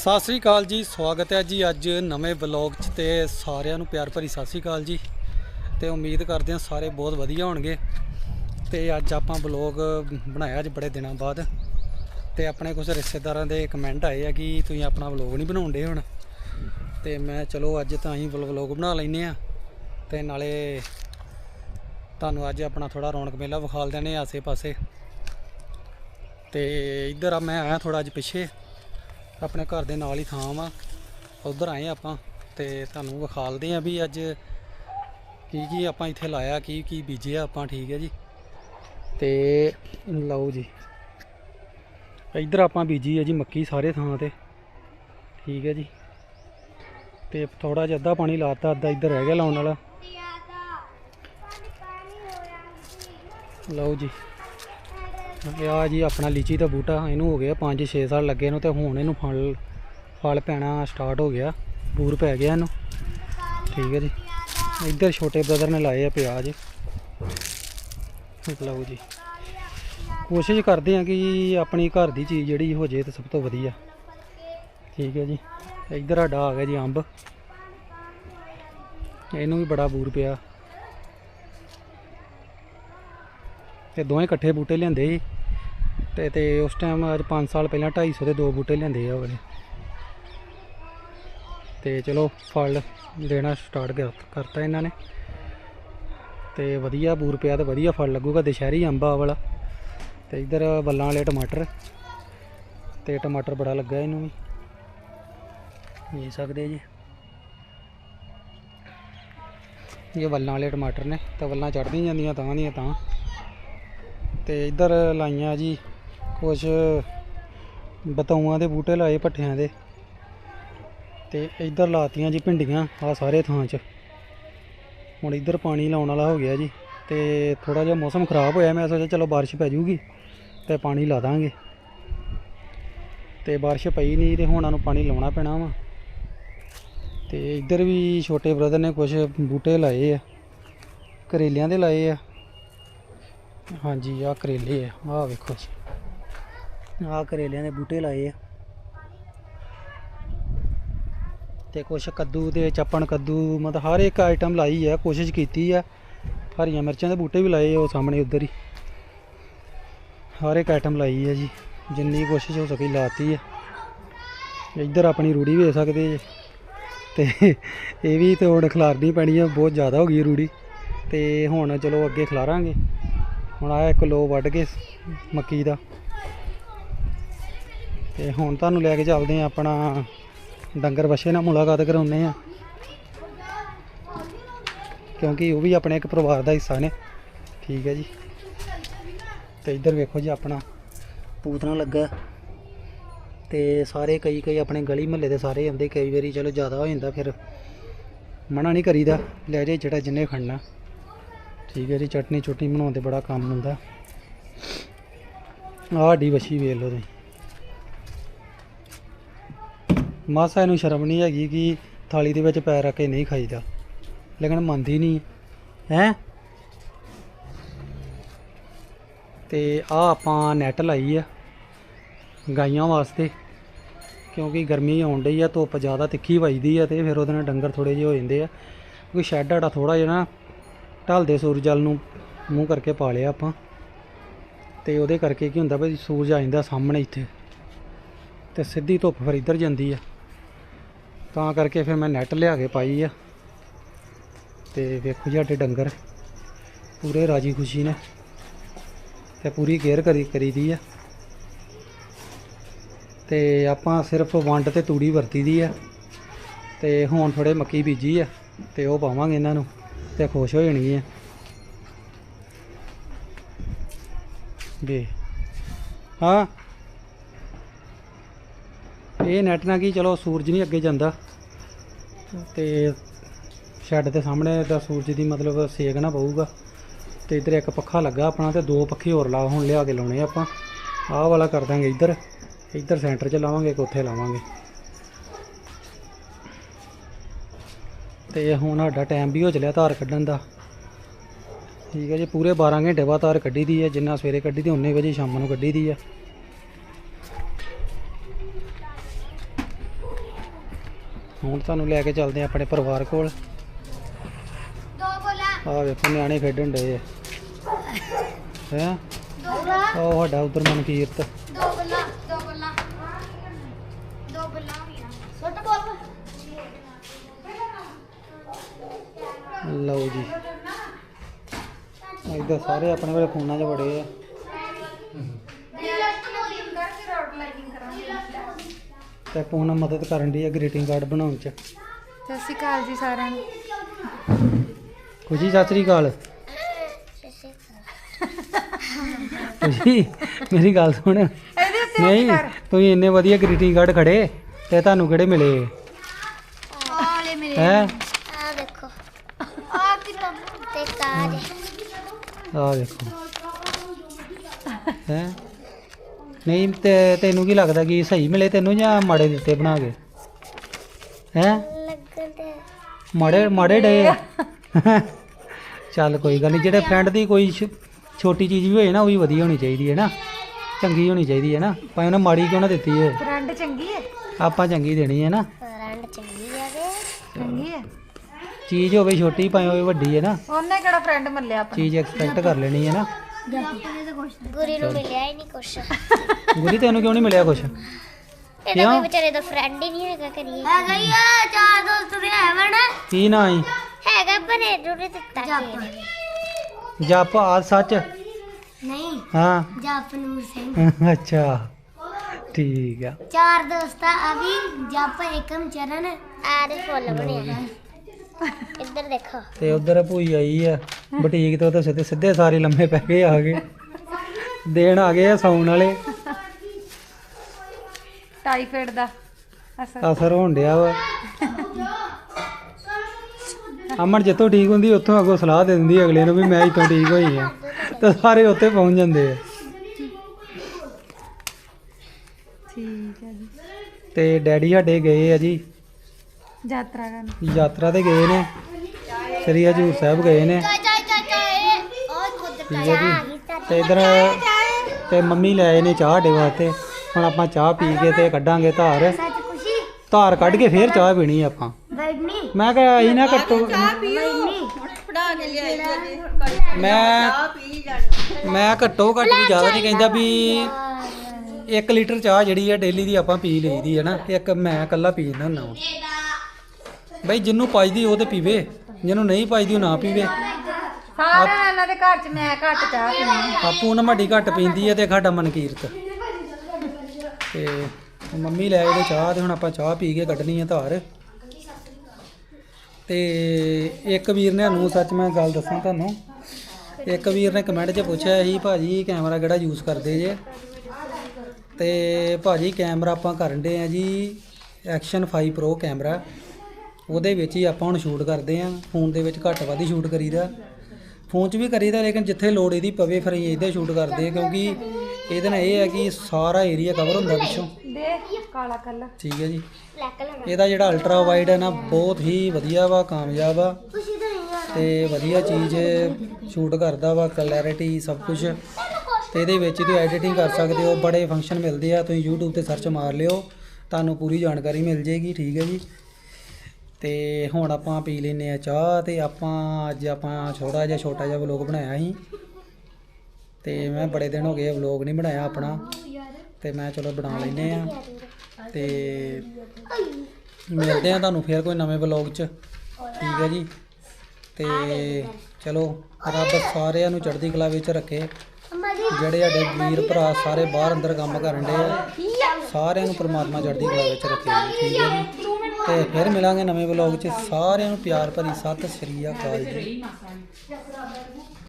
ਸਤਿ ਸ੍ਰੀ ਅਕਾਲ ਜੀ, ਸਵਾਗਤ ਹੈ ਜੀ ਅੱਜ ਨਵੇਂ ਵਲੌਗ 'ਚ ਤੇ ਸਾਰਿਆਂ ਨੂੰ ਪਿਆਰ ਭਰੀ ਸਤਿ ਸ੍ਰੀ ਅਕਾਲ ਜੀ। ਤੇ ਉਮੀਦ ਕਰਦੇ ਹਾਂ ਸਾਰੇ ਬਹੁਤ ਵਧੀਆ ਹੋਣਗੇ। ਤੇ ਅੱਜ ਆਪਾਂ ਵਲੌਗ ਬਣਾਇਆ ਅੱਜ ਬੜੇ ਦਿਨਾਂ ਬਾਅਦ। ਤੇ ਆਪਣੇ ਕੁਝ ਰਿਸ਼ਤੇਦਾਰਾਂ ਦੇ ਕਮੈਂਟ ਆਏ ਆ ਕਿ ਤੁਸੀਂ ਆਪਣਾ ਵਲੌਗ ਨਹੀਂ ਬਣਾਉਂਦੇ ਹੁਣ। ਤੇ ਮੈਂ ਚਲੋ ਅੱਜ ਤਾਂ ਹੀ ਵਲੌਗ ਬਣਾ ਲੈਨੇ ਆ ਤੇ ਨਾਲੇ ਤੁਹਾਨੂੰ ਅੱਜ ਆਪਣਾ ਥੋੜਾ ਰੌਣਕ ਮੇਲਾ ਵਿਖਾਲ ਦਿੰਦੇ ਆਸੇ-ਪਾਸੇ। ਤੇ ਇੱਧਰ ਆ, ਮੈਂ ਆਇਆ ਥੋੜਾ ਅੱਜ ਪਿੱਛੇ। ਆਪਣੇ ਘਰ ਦੇ ਨਾਲ ਹੀ ਥਾਂ ਵਾ। ਉਧਰ ਆਏ ਆਪਾਂ ਤੇ ਤੁਹਾਨੂੰ ਵਿਖਾਲਦੇ ਆ ਵੀ ਅੱਜ ਕੀ ਕੀ ਆਪਾਂ ਇੱਥੇ ਲਾਇਆ, ਕੀ ਕੀ ਬੀਜਿਆ ਆਪਾਂ, ਠੀਕ ਹੈ ਜੀ। ਤੇ ਲਓ ਜੀ, ਇੱਧਰ ਆਪਾਂ ਬੀਜੀ ਹੈ ਜੀ ਮੱਕੀ ਸਾਰੇ ਥਾਂ ਤੇ, ਠੀਕ ਹੈ ਜੀ। ਤੇ ਥੋੜਾ ਜਿਹਾ ਅੱਧਾ ਪਾਣੀ ਲਾਤਾ, ਅੱਧਾ ਇੱਧਰ ਰਹਿ ਗਿਆ ਲਾਉਣ ਵਾਲਾ। ਲਓ ਜੀ। ਆ ਜੀ ਆਪਣਾ ਲੀਚੀ ਦਾ ਬੂਟਾ, ਇਹਨੂੰ ਹੋ ਗਿਆ 5-6 ਸਾਲ ਲੱਗੇ ਇਹਨੂੰ ਤੇ ਹੁਣ ਇਹਨੂੰ ਫਲ ਫਲ ਪੈਣਾ ਸਟਾਰਟ ਹੋ ਗਿਆ, ਬੂਰ ਪੈ ਗਿਆ ਇਹਨੂੰ। ਠੀਕ ਹੈ ਜੀ। ਇੱਧਰ ਛੋਟੇ ਬ੍ਰਦਰ ਨੇ ਲਾਏ ਆ ਪਿਆਜ਼। ਲਓ ਜੀ। ਕੋਸ਼ਿਸ਼ ਕਰਦੇ ਆ ਕਿ ਆਪਣੀ ਘਰ ਦੀ ਚੀਜ਼ ਜਿਹੜੀ ਹੋ ਜੇ ਤਾਂ ਸਭ ਤੋਂ ਵਧੀਆ। ਠੀਕ ਹੈ ਜੀ। ਇੱਧਰ ਸਾਡਾ ਆ ਗਿਆ ਜੀ ਅੰਬ। ਇਹਨੂੰ ਵੀ ਬੜਾ ਬੂਰ ਪਿਆ। ਤੇ ਦੋਵੇਂ ਇਕੱਠੇ ਬੂਟੇ ਲਿਆਂਦੇ ਸੀ। ਤੇ ਤੇ ਉਸ ਟਾਈਮ ਅੱਜ 5 ਸਾਲ ਪਹਿਲਾਂ 250 ਦੇ ਦੋ ਬੂਟੇ ਲਿਆਂਦੇ ਆ ਉਹ ਤੇ ਚਲੋ ਫਲ ਦੇਣਾ ਸਟਾਰਟ ਕਰਤਾ ਇਹਨਾਂ ਨੇ। ਤੇ ਵਧੀਆ ਬੂਰ ਪਿਆ ਤੇ ਵਧੀਆ ਫਲ ਲੱਗੂਗਾ, ਦੁਸ਼ਹਿਰੀ ਅੰਬਾ ਵਾਲਾ ਤੇ ਇਧਰ ਬੱਲਾਂ ਵਾਲੇ ਟਮਾਟਰ। ਤੇ ਟਮਾਟਰ ਬੜਾ ਲੱਗਾ ਇਹਨੂੰ ਵੀ। ਦੇਖ ਸਕਦੇ ਜੀ। ਇਹ ਵੱਲਾਂ ਵਾਲੇ ਟਮਾਟਰ ਨੇ, ਤਾਂ ਵੱਲਾਂ ਚੜਦੀਆਂ ਜਾਂਦੀਆਂ, ਤਾਂ ਦੀਆਂ ਤਾਂ। ਤੇ ਇੱਧਰ ਲਾਈਆਂ ਜੀ ਕੁਝ ਬਤੌਆਂ ਦੇ ਬੂਟੇ ਲਾਏ ਪੱਠਿਆਂ ਦੇ। ਤੇ ਇੱਧਰ ਲਾਤੀਆਂ ਜੀ ਭਿੰਡੀਆਂ ਆ ਸਾਰੇ ਥਾਂ 'ਚ। ਹੁਣ ਇੱਧਰ ਪਾਣੀ ਲਾਉਣ ਵਾਲਾ ਹੋ ਗਿਆ ਜੀ ਤੇ ਥੋੜਾ ਜਿਹਾ ਮੌਸਮ ਖਰਾਬ ਹੋਇਆ, ਮੈਂ ਸੋਚਿਆ ਚਲੋ ਬਾਰਿਸ਼ ਪੈ ਜਾਊਗੀ ਤੇ ਪਾਣੀ ਲਾ ਦਾਂਗੇ। ਤੇ ਬਾਰਿਸ਼ ਪਈ ਨਹੀਂ ਤੇ ਹੁਣ ਸਾਨੂੰ ਪਾਣੀ ਲਾਉਣਾ ਪੈਣਾ ਵਾ। ਤੇ ਇੱਧਰ ਵੀ ਛੋਟੇ ਬ੍ਰਦਰ ਨੇ ਕੁਝ ਬੂਟੇ ਲਾਏ ਆ, ਕਰੇਲਿਆਂ ਦੇ ਲਾਏ ਆ। ਹਾਂਜੀ ਆ ਕਰੇਲੇ ਆ। ਆਹ ਵੇਖੋ ਜੀ। ਆਹ ਕਰੇਲਿਆਂ ਦੇ ਬੂਟੇ ਲਾਏ ਆ। ਤੇ ਕੁਛ ਕੱਦੂ ਦੇ ਚੱਪਣ ਕੱਦੂ, ਮਤਲਬ ਹਰ ਇੱਕ ਆਈਟਮ ਲਾਈ ਆ, ਕੋਸ਼ਿਸ਼ ਕੀਤੀ ਆ। ਹਰੀਆਂ ਮਿਰਚਾਂ ਦੇ ਬੂਟੇ ਵੀ ਲਾਏ ਉਹ ਸਾਹਮਣੇ ਉਧਰ ਹੀ। ਹਰ ਇੱਕ ਆਈਟਮ ਲਾਈ ਆ ਜੀ। ਜਿੰਨੀ ਕੋਸ਼ਿਸ਼ ਹੋ ਸਕੀ ਲਾਤੀ ਆ। ਇੱਧਰ ਆਪਣੀ ਰੂੜੀ ਵੇਖ ਸਕਦੇ ਜੇ। ਤੇ ਇਹ ਵੀ ਤੇ ਹੁਣ ਖਲਾਰਨੀ ਪੈਣੀ ਆ, ਬਹੁਤ ਜ਼ਿਆਦਾ ਹੋ ਗਈ ਰੂੜੀ। ਤੇ ਹੁਣ ਚਲੋ ਅੱਗੇ ਖਿਲਾਰਾਂਗੇ। ਹੁਣ ਆ ਇੱਕ ਲੋ ਵੱਢ ਕੇ ਮੱਕੀ ਦਾ। ਤੇ ਹੁਣ ਤੁਹਾਨੂੰ ਲੈ ਕੇ ਚੱਲਦੇ ਆ ਆਪਣਾ ਡੰਗਰ ਵਛੇ ਨਾਲ ਮੁਲਾਕਾਤ ਕਰਾਉਂਦੇ ਆ ਕਿਉਂਕਿ ਉਹ ਵੀ ਆਪਣੇ ਇੱਕ ਪਰਿਵਾਰ ਦਾ ਹਿੱਸਾ ਨੇ। ਠੀਕ ਹੈ ਜੀ। ਤੇ ਇੱਧਰ ਵੇਖੋ ਜੀ ਆਪਣਾ ਪੂਤਨਾ ਲੱਗਾ। ਤੇ ਸਾਰੇ ਕਈ ਕਈ ਆਪਣੇ ਗਲੀ ਮਹੱਲੇ ਦੇ ਸਾਰੇ ਆਉਂਦੇ, ਕਈ ਵਾਰੀ ਚਲੋ ਜ਼ਿਆਦਾ ਹੋ ਜਾਂਦਾ ਫਿਰ ਮਨਾ ਨਹੀਂ ਕਰੀਦਾ। ਲੈ ਜੇ ਜਿਹੜਾ ਜਿੰਨੇ ਖੜਨਾ। ਠੀਕ ਹੈ ਜੀ, ਚਟਨੀ ਚੁਟਨੀ ਬਣਾਉਣ ਤੇ ਬੜਾ ਕੰਮ ਹੁੰਦਾ। ਆਹ ਸਾਡੀ ਵਛੀ ਵੇਖ ਲਓ ਤੁਸੀਂ। ਮਾਸਾ, ਇਹਨੂੰ ਸ਼ਰਮ ਨਹੀਂ ਹੈਗੀ ਕਿ ਥਾਲੀ ਦੇ ਵਿੱਚ ਪੈਰ ਰੱਖ ਕੇ ਨਹੀਂ ਖਾਈਦਾ। ਲੇਕਿਨ ਮੰਨਦੀ ਨਹੀਂ। ਹੈ? ਤੇ ਆ ਆਪਾਂ ਨੈਟ ਲਾਈ ਆ ਗਾਈਆਂ ਵਾਸਤੇ, ਕਿਉਂਕਿ ਗਰਮੀ ਆਉਣ ਡਈ ਆ, ਧੁੱਪ ਜ਼ਿਆਦਾ ਤਿੱਖੀ ਵੱਜਦੀ ਆ ਤੇ ਫਿਰ ਉਹਦੇ ਨਾਲ ਡੰਗਰ ਥੋੜੇ ਜਿਹੇ ਹੋ ਜਾਂਦੇ ਆ। ਕਿਉਂਕਿ ਸ਼ੈੱਡ ਸਾਡਾ ਥੋੜਾ ਜਿਹਾ ਨਾ ਢਲਦੇ ਸੂਰਜ ਵੱਲ ਨੂੰ ਮੂੰਹ ਕਰਕੇ ਪਾ ਲਿਆ ਆਪਾਂ। ਤੇ ਉਹਦੇ ਕਰਕੇ ਕੀ ਹੁੰਦਾ ਵੀ ਸੂਰਜ ਆ ਜਾਂਦਾ ਸਾਹਮਣੇ ਇੱਥੇ। ਤੇ ਸਿੱਧੀ ਧੁੱਪ ਫਿਰ ਇੱਧਰ ਜਾਂਦੀ ਆ। ਤਾਂ ਕਰਕੇ ਫਿਰ ਮੈਂ ਨੈਟ ਲਿਆ ਕੇ ਪਾਈ ਆ। ਤੇ ਵੇਖੋ ਜੀ ਸਾਡੇ ਡੰਗਰ ਪੂਰੇ ਰਾਜੀ ਖੁਸ਼ੀ ਨੇ। ਤੇ ਪੂਰੀ ਕੇਅਰ ਕਰੀ ਕਰੀਦੀ ਆ। ਤੇ ਆਪਾਂ ਸਿਰਫ ਵੰਡ ਤੇ ਤੂੜੀ ਵਰਤੀ ਦੀ ਆ। ਤੇ ਹੁਣ ਥੋੜੇ ਮੱਕੀ ਬੀਜੀ ਆ। ਤੇ ਉਹ ਪਾਵਾਂਗੇ ਇਹਨਾਂ ਨੂੰ। ਤੇ ਖੁਸ਼ ਹੋ ਜਾਣਗੀਆਂ। ਦੇ ਹਾਂ। ਇਹ ਨੈਟ ਨਾਲ ਕੀ, ਚਲੋ ਸੂਰਜ ਨਹੀਂ ਅੱਗੇ ਜਾਂਦਾ। ਤੇ ਸ਼ੈੱਡ ਦੇ ਸਾਹਮਣੇ ਦਾ ਸੂਰਜ ਦੀ ਮਤਲਬ ਸੇਕ ਨਾ ਪਊਗਾ। ਤੇ ਇੱਧਰ ਇੱਕ ਪੱਖਾ ਲੱਗਾ ਆਪਣਾ ਤੇ ਦੋ ਪੱਖੇ ਹੋਰ ਲਾ, ਹੁਣ ਲਿਆ ਕੇ ਲਾਉਣੇ ਆ ਆਪਾਂ। ਆਹ ਵਾਲਾ ਕਰ ਦਾਂਗੇ ਇੱਧਰ। ਇੱਧਰ ਸੈਂਟਰ 'ਚ ਲਾਵਾਂਗੇ, ਇੱਕ ਉੱਥੇ ਲਾਵਾਂਗੇ। ਤੇ ਹੁਣ ਸਾਡਾ ਟਾਈਮ ਵੀ ਹੋ ਚਲਿਆ ਧਾਰ ਕੱਢਣ ਦਾ। ਠੀਕ ਹੈ ਜੀ ਪੂਰੇ 12 ਘੰਟੇ ਬਾਅਦ ਧਾਰ ਕੱਢੀ ਦੀ ਹੈ ਜਿੰਨਾ ਸਵੇਰੇ ਕੱਢੀ ਦੀ ਉਨੇ ਵਜੇ ਸ਼ਾਮ ਨੂੰ ਕੱਢੀ ਦੀ ਆ ਹੁਣ ਤੁਹਾਨੂੰ ਲੈ ਕੇ ਚੱਲਦੇ ਆ ਆਪਣੇ ਪਰਿਵਾਰ ਕੋਲ। ਦੋ ਬੋਲਾ। ਆ ਵੇਖੋ ਨਿਆਣੇ ਖੇਡਣ ਡਏ ਹੈ? ਬੋਲਾ। ਉਹ ਸਾਡਾ ਉਧਰ ਮਨਕੀਰਤ ਦੋ ਬੋਲਾ ਦੋ ਬੋਲਾ ਦੋ ਬੋਲਾ ਹੋਈਆਂ ਛੋਟਾ ਬੋਲ ਲਓ ਜੀ। ਇਦਾਂ ਸਾਰੇ ਆਪਣੇ ਕੋਲੇ ਫੋਨਾਂ 'ਚ ਬੜੇ ਆ। ਤੇ ਪੂਨਮ ਮਦਦ ਕਰਨ ਦੀ ਹੈ ਗ੍ਰੀਟਿੰਗ ਕਾਰਡ ਬਣਾਉਣ 'ਚ। ਸਤਿ ਸ਼੍ਰੀ ਅਕਾਲ ਜੀ ਸਾਰਿਆਂ ਨੂੰ। ਖੁਸ਼ੀ ਸਤਿ ਸ੍ਰੀ ਅਕਾਲ। ਖੁਸ਼ੀ ਮੇਰੀ ਗੱਲ ਸੁਣ। ਇਹਦੇ ਉੱਤੇ ਨਹੀਂ ਤੁਸੀਂ ਇੰਨੇ ਵਧੀਆ ਗ੍ਰੀਟਿੰਗ ਕਾਰਡ ਖੜੇ ਤੇ ਤੁਹਾਨੂੰ ਕਿਹੜੇ ਮਿਲੇ? ਆਲੇ ਮੇਰੇ ਹੈ? ਆ ਆ ਤੇ ਕਾਜ ਆ ਵੇਖੋ। ਹੈ? ਨਹੀਂ ਤੇ ਤੈਨੂੰ ਕੀ ਲੱਗਦਾ ਕਿ ਸਹੀ ਮਿਲੇ ਤੈਨੂੰ ਜਾਂ ਮਾੜੇ ਦਿੱਤੇ ਬਣਾ ਕੇ? ਹੈ? ਲੱਗਦੇ। ਮਾੜੇ ਮਾੜੇ ਡੇ। ਚੱਲ ਕੋਈ ਗੱਲ ਨਹੀਂ ਜਿਹੜੇ ਫਰੈਂਡ ਦੀ ਕੋਈ ਛੋਟੀ ਚੀਜ਼ ਵੀ ਹੋਏ ਨਾ ਉਹ ਵੀ ਵਧੀਆ ਹੋਣੀ ਚਾਹੀਦੀ ਹੈ ਨਾ। ਚੰਗੀ ਹੋਣੀ ਚਾਹੀਦੀ ਹੈ ਨਾ। ਭਾਵੇਂ ਉਹਨੇ ਮਾੜੀ ਕਿਉਂ ਨਾ ਦਿੱਤੀ ਹੈ ਫਰੈਂਡ ਚੰਗੀ ਹੈ। ਆਪਾਂ ਚੰਗੀ ਦੇਣੀ ਹੈ ਨਾ। ਫਰੈਂਡ ਚੰਗੀ ਹੈ ਵੇ। ਚੰਗੀ ਹੈ। ਚੀਜ਼ ਹੋਵੇ ਛੋਟੀ ਭਾਵੇਂ ਹੋਵੇ ਵੱਡੀ ਹੈ ਨਾ। ਉਹਨੇ ਕਿਹੜਾ ਫਰੈਂਡ ਮੱਲਿਆ ਆਪਣਾ ਚੀਜ਼ ਐਕਸਪੈਕਟ ਕਰ ਲੈਣੀ ਹੈ ਨਾ। ਗੁਰੀ ਨੂੰ ਮਿਲਿਆ ਹੀ ਨਹੀਂ ਕੁਛ। ਗੁਰੀ ਤੈਨੂੰ ਕਿਉਂ ਨਹੀਂ ਮਿਲਿਆ ਕੁਛ? ਇਹਦਾ? ਕੋਈ ਵਿਚਾਰੇ ਦਾ ਫਰੈਂਡ ਹੀ ਨਹੀਂ ਹੈਗਾ ਕਰੀਏ। ਹੈਗਾ ਹੀ ਆ ਚਾਰ ਦੋਸਤ ਦੇ ਹੈਵਣ ਕੀ ਨਾ ਆਈ ਹੈਗਾ ਬਨੇ ਜੁੜੇ ਦਿੱਤਾ ਜੱਪ। ਜਪ ਆ ਸੱਚ? ਨਹੀਂ ਹਾਂ। ਜਪਨੂਰ ਸਿੰਘ। ਅੱਛਾ ਠੀਕ ਆ। ਚਾਰ ਦੋਸਤਾਂ ਅਭੀ ਜਪ ਏਕਮ ਚਰਨ। ਆਰੇ ਫੁੱਲ ਬਣਿਆ। ਇੱਧਰ ਦੇਖੋ। ਤੇ ਉਧਰ ਭੂਈ ਆਈ ਆ ਬੁਟੀਕ ਤੋਂ ਤਾਂ ਸਿੱਧੇ ਸਿੱਧੇ ਸਾਰੇ ਲੰਮੇ ਪੈ ਗਏ ਆ ਗਏ। ਦੇਣ ਆ ਗਏ ਆ ਸੌਣ ਵਾਲੇ। ਟਾਈਫਾਇਡ ਦਾ ਅਸਰ। ਅਸਰ ਹੋਣ ਡਿਆ ਵਾ। ਅਮਨ ਜਿੱਥੋਂ ਠੀਕ ਹੁੰਦੀ ਉੱਥੋਂ ਅੱਗੋਂ ਸਲਾਹ ਦੇ ਦਿੰਦੀ ਅਗਲੇ ਨੂੰ ਵੀ ਮੈਂ ਇੱਥੋਂ ਠੀਕ ਹੋਈ ਆ। ਤੇ ਸਾਰੇ ਉੱਥੇ ਪਹੁੰਚ ਜਾਂਦੇ ਆ। ਠੀਕ ਹੈ ਜੀ। ਤੇ ਡੈਡੀ ਸਾਡੇ ਗਏ ਆ ਜੀ। ਯਾਤਰਾ ਕਰਨ। ਯਾਤਰਾ ਤੇ ਗਏ ਨੇ। ਸ੍ਰੀ ਹਜੂਰ ਸਾਹਿਬ ਗਏ ਨੇ। ਚਾਚਾ ਚਾਚਾ ਇਹ ਉਹ ਖੁਦ ਠੀਕ ਹੈ ਜੀ ਤੇ। ਇਧਰ ਤੇ ਮੰਮੀ ਲੈ ਆਏ ਨੇ ਚਾਹ ਸਾਡੇ ਵਾਸਤੇ। ਹੁਣ ਆਪਾਂ ਚਾਹ ਪੀ ਕੇ ਤੇ ਕੱਢਾਂਗੇ ਧਾਰ। ਧਾਰ ਕੱਢ ਕੇ ਫੇਰ ਚਾਹ ਪੀਣੀ ਆਪਾਂ। ਮੈਂ ਕਿਹਾ ਅਸੀਂ ਨਾ ਕੱਟੋ ਮੈਂ ਮੈਂ ਘੱਟੋ ਘੱਟ ਵੀ ਜ਼ਿਆਦਾ ਨਹੀਂ ਕਹਿੰਦਾ ਵੀ 1 ਲੀਟਰ ਚਾਹ ਜਿਹੜੀ ਆ ਡੇਲੀ ਦੀ ਆਪਾਂ ਪੀ ਲਈਦੀ ਹੈ ਨਾ। ਇੱਕ ਮੈਂ ਇਕੱਲਾ ਪੀ ਜਾਂਦਾ ਹੁੰਦਾ। ਬਈ ਜਿੰਨੂੰ ਪਾਈਦੀ ਉਹ ਤੇ ਪੀਵੇ ਜਿਹਨੂੰ ਨਹੀਂ ਪਾਈਦੀ ਉਹ ਨਾ ਪੀਵੇ। ਸਾਰੇ ਇਹਨਾਂ ਦੇ ਘਰ ਚ ਮੈਂ ਘੱਟ ਚਾਹ ਪੀਂਦੀ ਆਪੂ ਨਾ ਮੱਡੀ ਘੱਟ ਪੀਂਦੀ ਹੈ ਤੇ ਸਾਡਾ ਮਨਕੀਰਤ। ਤੇ ਮੰਮੀ ਲੈ ਨੇ ਚਾਹ ਤੇ ਹੁਣ ਆਪਾਂ ਚਾਹ ਪੀ ਕੇ ਕੱਢਣੀ ਹੈ ਧਾਰ। ਤੇ ਇੱਕ ਵੀਰ ਨੇ ਸਾਨੂੰ ਸੱਚ ਮੈਂ ਗੱਲ ਦੱਸਾਂ ਤੁਹਾਨੂੰ। ਇੱਕ ਵੀਰ ਨੇ ਕਮੈਂਟ 'ਚ ਪੁੱਛਿਆ ਸੀ ਭਾਜੀ ਕੈਮਰਾ ਕਿਹੜਾ ਯੂਜ਼ ਕਰਦੇ ਜੇ? ਤੇ ਭਾਜੀ ਕੈਮਰਾ ਆਪਾਂ ਕਰਨ ਦੇ ਆ ਜੀ ਐਕਸ਼ਨ 5 ਪ੍ਰੋ ਕੈਮਰਾ। ਉਹਦੇ ਵਿੱਚ ਹੀ ਆਪਾਂ ਹੁਣ ਸ਼ੂਟ ਕਰਦੇ ਆ ਫੋਨ ਦੇ ਵਿੱਚ ਘੱਟ ਵੱਧ ਹੀ ਸ਼ੂਟ ਕਰੀਦਾ। ਫੋਨ 'ਚ ਵੀ ਕਰੀਦਾ, ਲੇਕਿਨ ਜਿੱਥੇ ਲੋੜ ਇਹਦੀ ਪਵੇ ਫਿਰ ਅਸੀਂ ਇਹਦੇ ਸ਼ੂਟ ਕਰਦੇ ਆ ਕਿਉਂਕਿ ਇਹਦੇ ਨਾਲ ਇਹ ਹੈ ਕਿ ਸਾਰਾ ਏਰੀਆ ਕਵਰ ਹੁੰਦਾ ਪਿੱਛੋਂ। ਕਾਲਾ ਕਲਰ ਠੀਕ ਹੈ ਜੀ। ਇਹਦਾ ਜਿਹੜਾ ਅਲਟਰਾ ਵਾਈਡ ਹੈ ਨਾ, ਬਹੁਤ ਹੀ ਵਧੀਆ ਵਾ, ਕਾਮਯਾਬ ਆ। ਖੁਸ਼ੀ ਆ ਤੇ ਵਧੀਆ ਚੀਜ਼ ਸ਼ੂਟ ਕਰਦਾ ਵਾ ਕਲੈਰਿਟੀ ਸਭ ਕੁਝ ਤੇ ਇਹਦੇ ਵਿੱਚ ਤੁਸੀਂ ਐਡੀਟਿੰਗ ਕਰ ਸਕਦੇ ਹੋ, ਬੜੇ ਫੰਕਸ਼ਨ ਮਿਲਦੇ ਆ, ਤੁਸੀਂ YouTube ਤੇ ਸਰਚ ਮਾਰ ਲਿਓ, ਤੁਹਾਨੂੰ ਪੂਰੀ ਜਾਣਕਾਰੀ ਮਿਲ ਜੇਗੀ ਠੀਕ ਹੈ ਜੀ। ਤੇ ਹੁਣ ਆਪਾਂ ਪੀ ਲੈਨੇ ਆ ਚਾਹ ਤੇ ਆਪਾਂ ਅੱਜ ਆਪਾਂ ਛੋਟਾ ਜਿਹਾ ਛੋਟਾ ਜਿਹਾ ਵਲੋਗ ਬਣਾਇਆ ਸੀ। ਤੇ ਮੈਂ ਬੜੇ ਦਿਨ ਹੋ ਗਏ ਵਲੋਗ ਨਹੀਂ ਬਣਾਇਆ ਆਪਣਾ। ਤੇ ਮੈਂ ਚਲੋ ਬਣਾ ਲੈਨੇ ਆ ਤੇ ਮਿਲਦੇ ਆ ਤੁਹਾਨੂੰ ਫੇਰ ਕੋਈ ਨਵੇਂ ਵਲੋਗ 'ਚ। ਠੀਕ ਹੈ ਜੀ। ਤੇ ਚਲੋ, ਰੱਬ ਸਾਰਿਆਂ ਨੂੰ ਚੜ੍ਹਦੀ ਕਲਾ ਵਿੱਚ ਰੱਖੇ। ਜਿਹੜੇ ਸਾਡੇ ਵੀਰ ਭਰਾ ਸਾਰੇ ਬਾਹਰ ਅੰਦਰ ਕੰਮ ਕਰਨ ਦੇ ਆ, ਸਾਰਿਆਂ ਨੂੰ ਪ੍ਰਮਾਤਮਾ ਚੜ੍ਹਦੀ ਕਲਾ ਵਿੱਚ ਰੱਖੇ ਠੀਕ ਹੈ ਜੀ। ਤੇ ਫਿਰ ਮਿਲਾਂਗੇ ਨਵੇਂ ਵਲੋਗ 'ਚ। ਸਾਰਿਆਂ ਨੂੰ ਪਿਆਰ ਭਰੀ ਸਤਿ ਸ਼੍ਰੀ ਅਕਾਲ ਜੀ।